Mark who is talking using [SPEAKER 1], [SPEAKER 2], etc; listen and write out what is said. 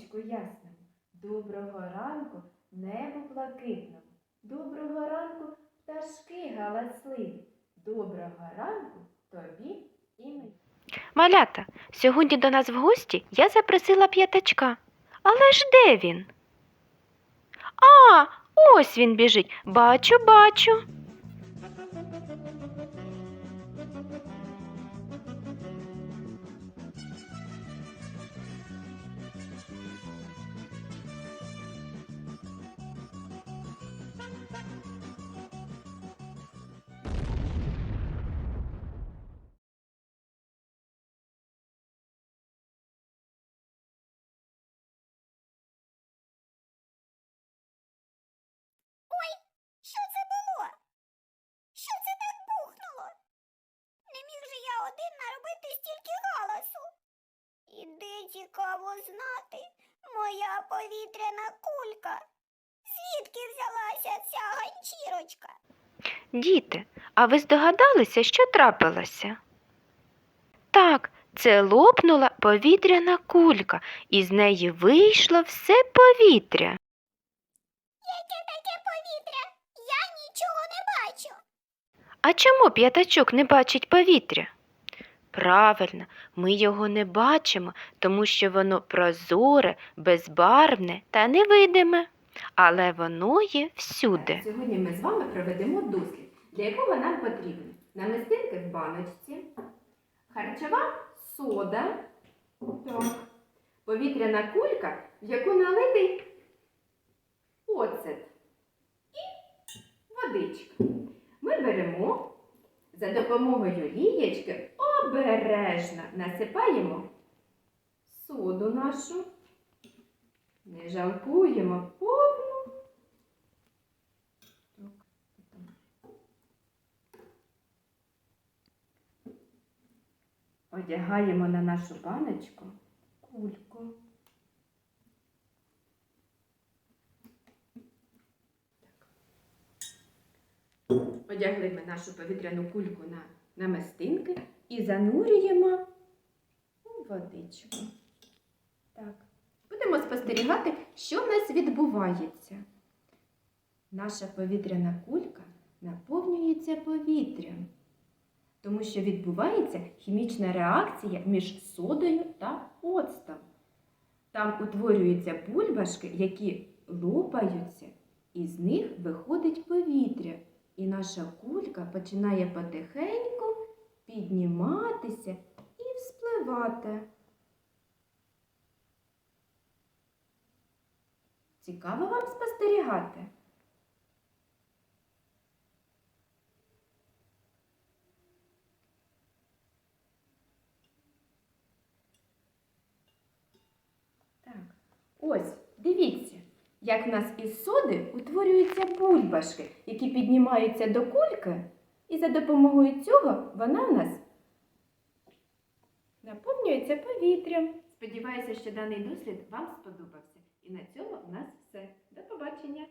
[SPEAKER 1] сонечку ясному, доброго ранку небу блакитному, доброго ранку пташки галасливі, доброго ранку тобі і мені.
[SPEAKER 2] Малята, сьогодні до нас в гості я запросила п'ятачка. Але ж де він? А, ось він біжить. Бачу, бачу.
[SPEAKER 3] Знати моя повітряна кулька. Звідки взялася ця ганчірочка?
[SPEAKER 2] Діти, а ви здогадалися, що трапилося? Так, це лопнула повітряна кулька, і з неї вийшло все повітря.
[SPEAKER 3] Яке таке повітря? Я нічого не бачу.
[SPEAKER 2] А чому п'ятачок не бачить повітря? Правильно, ми його не бачимо, тому що воно прозоре, безбарвне та невидиме. Але воно є всюди.
[SPEAKER 1] Сьогодні ми з вами проведемо дослід, для якого нам потрібні намистинки в баночці, харчова сода, повітряна кулька, в яку налитий оцет і водичка. Ми беремо за допомогою лієчки обережно насипаємо соду нашу, не жалкуємо повну. Одягаємо на нашу баночку кульку. Одягли ми нашу повітряну кульку на намистинки і занурюємо у водичку. Так. Будемо спостерігати, що в нас відбувається. Наша повітряна кулька наповнюється повітрям, тому що відбувається хімічна реакція між содою та оцтом. Там утворюються бульбашки, які лопаються, і з них виходить повітря. І наша кулька починає потихеньку підніматися і вспливати. Цікаво вам спостерігати? Так, ось, дивіться, як в нас із соди утворюються бульбашки, які піднімаються до кульки, і за допомогою цього вона в нас наповнюється повітрям. Сподіваюся, що даний дослід вам сподобався. І на цьому у нас все. До побачення!